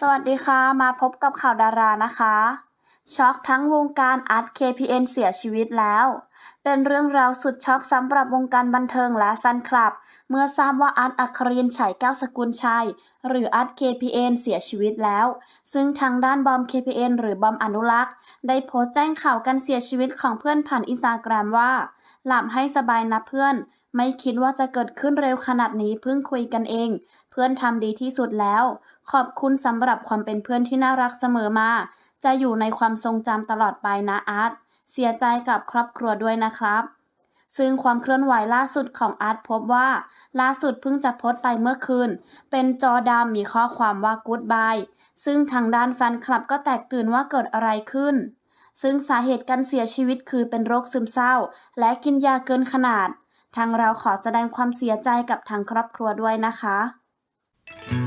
สวัสดีค่ะ มาพบกับข่าวดารานะคะ ช็อกทั้งวงการอาร์ต KPN เสียชีวิตแล้ว เป็นเรื่องราวสุดช็อกสำหรับวงการบันเทิงและแฟนคลับ เมื่อทราบว่าอาร์ตอัครรินฉายแก้วสกุลชัย หรืออาร์ต KPN เสียชีวิตแล้ว ซึ่งทางด้านบอม KPN หรือบอมอนุรักษ์ ได้โพสต์แจ้งข่าวการเสียชีวิตของเพื่อนผ่านอินสตาแกรมว่า หลับให้สบายนะเพื่อน ไม่คิดว่าจะเกิดขึ้นเร็วขนาดนี้เพิ่งคุยกันเอง เพื่อนทำดีที่สุดแล้ว ขอบคุณสำหรับความเป็นเพื่อนที่น่ารักเสมอมา จะอยู่ในความทรงจำตลอดไปนะอาร์ตเสียใจกับครอบครัวด้วยนะครับ ซึ่งความเคลื่อนไหวล่าสุดของอาร์ตพบว่า ล่าสุดเพิ่งจะโพสต์ไปเมื่อคืน เป็นจอดำมีข้อความว่า Goodbye ซึ่งทางด้านแฟนคลับก็แตกตื่นว่าเกิดอะไรขึ้น ซึ่งสาเหตุการเสียชีวิตคือเป็นโรคซึมเศร้า และกินยาเกินขนาด ทางเราขอแสดงความเสียใจกับทางครอบครัวด้วยนะคะ